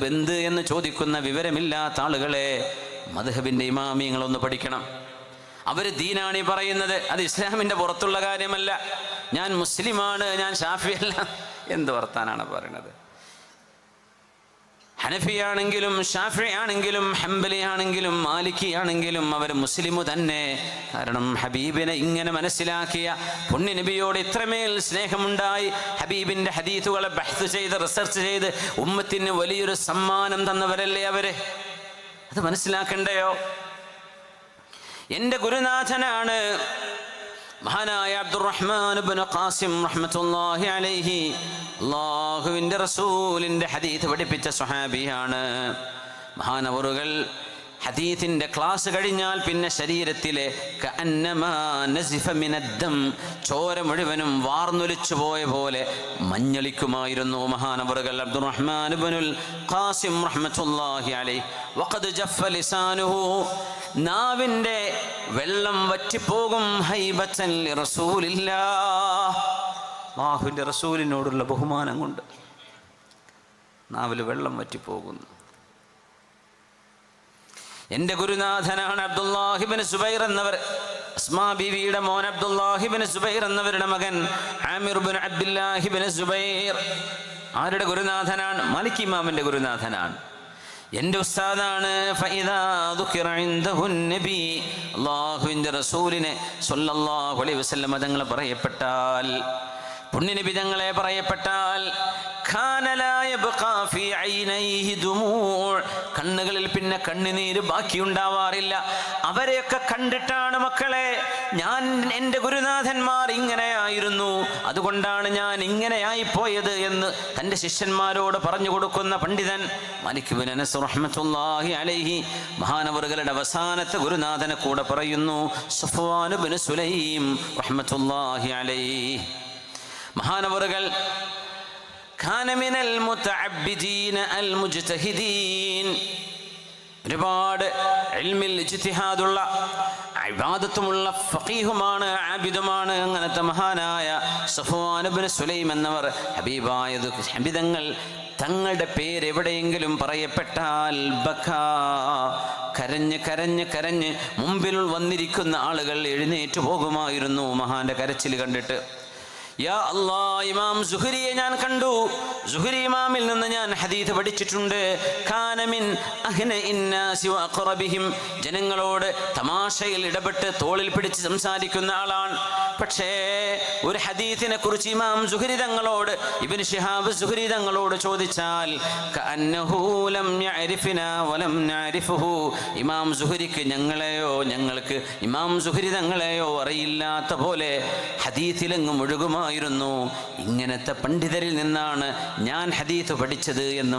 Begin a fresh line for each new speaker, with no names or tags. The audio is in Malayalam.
മധുഹബ് എന്ത് എന്ന് ചോദിക്കുന്ന വിവരമില്ലാത്ത ആളുകളെ മധുഹബിന്റെ ഇമാമിയങ്ങളൊന്ന് പഠിക്കണം. അവർ ദീനാണ് ഈ പറയുന്നത്. അത് ഇസ്ലാമിന്റെ പുറത്തുള്ള കാര്യമല്ല. ഞാൻ മുസ്ലിമാണ് ഞാൻ ഷാഫിയല്ല എന്ത് വർത്താനാണ് പറയുന്നത്? ഹനഫിയാണെങ്കിലും ഷാഫി ആണെങ്കിലും ഹംബലി ആണെങ്കിലും മാലിക്കി ആണെങ്കിലും അവർ മുസ്ലിമു തന്നെ. കാരണം ഹബീബിനെ ഇങ്ങനെ മനസ്സിലാക്കിയ പുണ്യ നബിയോട് ഇത്രമേൽ സ്നേഹമുണ്ടായി. ഹബീബിന്റെ ഹദീത്തുകളെ ബഹസ് ചെയ്ത് റിസർച്ച് ചെയ്ത് ഉമ്മത്തിന് വലിയൊരു സമ്മാനം തന്നവരല്ലേ അവർ? അത് മനസ്സിലാക്കണ്ടയോ? എന്റെ ഗുരുനാഥനാണ് മഹാനായ അബ്ദുറഹ്മാൻ ഖാസിം റഹ്മത്തുള്ളാഹി അലൈഹി അള്ളാഹുവിന്റെ റസൂലിന്റെ ഹദീത്ത് പഠിപ്പിച്ച സ്വഹാബിയാണ്. മഹാനവറുകൾ ഹദീത്തിന്റെ ക്ലാസ് കഴിഞ്ഞാൽ പിന്നെ ശരീരത്തിലെ ചോര മുഴുവനും വാർന്നൊലിച്ചു പോയ പോലെ മഞ്ഞളിക്കുമായിരുന്നു മഹാനവറുകൾ. അബ്ദുറഹ്മാൻ ഖാസിം റഹ്മത്തുള്ളാഹി അലൈഹി. വഖദ് ജഫ്ഫ ലിസാനുഹു നാവിന്റെ വെള്ളം വറ്റിപ്പോകും ഹൈബത്തൻ റസൂലില്ല അള്ളാഹുവിന്റെ റസൂലിനോടുള്ള ബഹുമാനം കൊണ്ട് നാവിൽ വെള്ളം വറ്റിപ്പോകുന്നു. എന്റെ ഗുരുനാഥനാണ് അബ്ദുല്ലാഹിബിൻ സുബൈർ എന്നവർ. അസ്മാ ബീവിയുടെ മോൻ അബ്ദുല്ലാഹിബിൻ സുബൈർ എന്നവരുടെ മകൻ ആമിർബിൻ അബ്ദുല്ലാഹിബിൻ സുബൈർ. ആരുടെ ഗുരുനാഥനാണ്? മലിക് ഇമാമിന്റെ ഗുരുനാഥനാണ്. എന്റെ ഉസ്താദാണ്. അല്ലാഹുവിന്റെ റസൂലിനെ സ്വല്ലല്ലാഹു അലൈഹി വസല്ലം തങ്ങൾ പറയപ്പെട്ടാൽ. പുണ്യനബി തങ്ങളെ പറയപ്പെട്ടാൽ. കണ്ണുകളിൽ പിന്നെ കണ്ണുനീര് ബാക്കിയുണ്ടാവാറില്ല. അവരെയൊക്കെ കണ്ടിട്ടാണ് മക്കളെ ഞാൻ എന്റെ ഗുരുനാഥന്മാർ ഇങ്ങനെയായിരുന്നു. അതുകൊണ്ടാണ് ഞാൻ ഇങ്ങനെയായി പോയത് എന്ന് തന്റെ ശിഷ്യന്മാരോട് പറഞ്ഞു കൊടുക്കുന്ന പണ്ഡിതൻ മലിക് ബിൻ അനസ് അലൈഹി മഹാനവറുകളുടെ അവസാനത്തെ ഗുരുനാഥനെ കൂടെ പറയുന്നു സുഫാനുബിൻ സുലൈം റഹ്മത്തുള്ളാഹി അലൈഹി. മഹാനവറുകൾ ഒരുപാട് ഇജ്തിഹാദുള്ള ഇബാദത്തുമുള്ള ഫഖീഹുമാണ് ആബിദുമാണ് അങ്ങനത്തെ മഹാനായ സഫുവാനുബിന് സുലൈം എന്നവർ ഹബീബായത് ഹബിതങ്ങൾ തങ്ങളുടെ പേര് എവിടെയെങ്കിലും പറയപ്പെട്ടാൽ ബക്കാ കരഞ്ഞ് കരഞ്ഞ് കരഞ്ഞ് മുമ്പിൽ വന്നിരിക്കുന്ന ആളുകൾ എഴുന്നേറ്റ് പോകുമായിരുന്നു മഹാന്റെ കരച്ചിൽ കണ്ടിട്ട്. യാ അള്ളാ ഇമാം സുഹരിയെ ഞാൻ കണ്ടു. സുഹരി ഇമാമിൽ നിന്ന് ഞാൻ ഹദീത് പഠിച്ചിട്ടുണ്ട്. കാനമിൻ അഹ്ന ഇന്നാസി ജനങ്ങളോട് തമാശയിൽ ഇടപെട്ട് തോളിൽ പിടിച്ച് സംസാരിക്കുന്ന ആളാണ്. പക്ഷേ ഒരു ഹദീത്തിനെ കുറിച്ച് ഇമാം സുഹരി തങ്ങളോട് ഇബ്നു ശിഹാബ് സുഹരി തങ്ങളോട് ചോദിച്ചാൽ ഇമാം സുഹരിക്ക് ഞങ്ങളെയോ ഞങ്ങൾക്ക് ഇമാം സുഹരി തങ്ങളെയോ അറിയില്ലാത്ത പോലെ ഹദീത്തിലെങ്ങും ഒഴുകുമായിരുന്നു. ഇങ്ങനത്തെ പണ്ഡിതരിൽ നിന്നാണ് ഞാൻ ഹദീത്ത് പഠിച്ചത് എന്നും